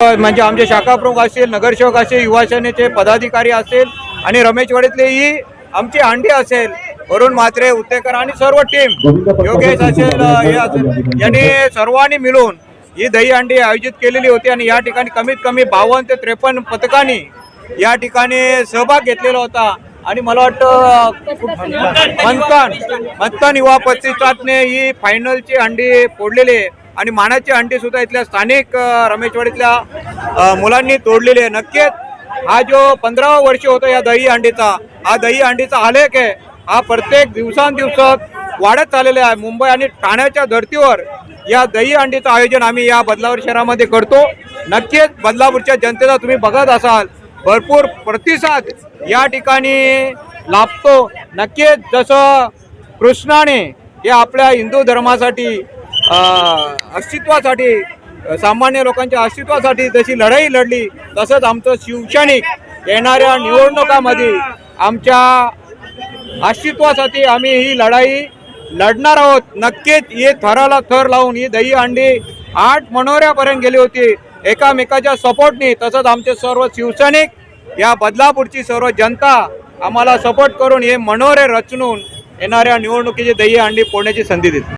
म्हणजे आमचे शाखा प्रमुख असेल नगरसेवक असेल युवा सेनेचे पदाधिकारी असेल आणि रमेश वाडीतले ही आमची अंडी असेल वरुण म्हात्रे उत्तेकर आणि सर्व टीम योगेश असेल हे असेल. यांनी सर्वांनी मिळून ही दही अंडी आयोजित केलेली होती आणि या ठिकाणी कमीत कमी बावन्न ते त्रेपन्न पथकांनी या ठिकाणी सहभाग घेतलेला होता. आणि मला वाटतं मंथन मंथन युवा प्रतिष्ठानने ही फायनलची अंडी फोडलेली आहे. आणि मानाची अंडी सुद्धा इथल्या स्थानिक रमेशवाडीतल्या मुलांनी तोडलेली आहे नक्कीच हा जो पंधरावा वर्ष होता या दही अंडीचा हा दही अंडीचा आलेख आहे. हा प्रत्येक दिवसांदिवसात वाढत चाललेला आहे. मुंबई आणि ठाण्याच्या धर्तीवर या दही अंडीचं आयोजन आम्ही या बदलापूर शहरामध्ये करतो. नक्कीच बदलापूरच्या जनतेला तुम्ही बघत असाल भरपूर प्रतिसाद या ठिकाणी लाभतो. नक्कीच जसं कृष्णाने हे आपल्या हिंदू धर्मासाठी अस्तित्वासाठी सामान्य लोकांच्या अस्तित्वासाठी जशी लढाई लढली तसंच आमचं शिवसैनिक येणाऱ्या निवडणुकामध्ये आमच्या अस्तित्वासाठी आम्ही ही लढाई लढणार आहोत. नक्कीच ये थराला थर लावून ही दही अंडी आठ मनोऱ्यापर्यंत गेली होती. एकामेकाच्या सपोर्टनी तसंच आमचे सर्व शिवसैनिक या बदलापूरची सर्व जनता आम्हाला सपोर्ट करून हे मनोरे रचून येणाऱ्या निवडणुकीची दही अंडी फोडण्याची संधी दिली.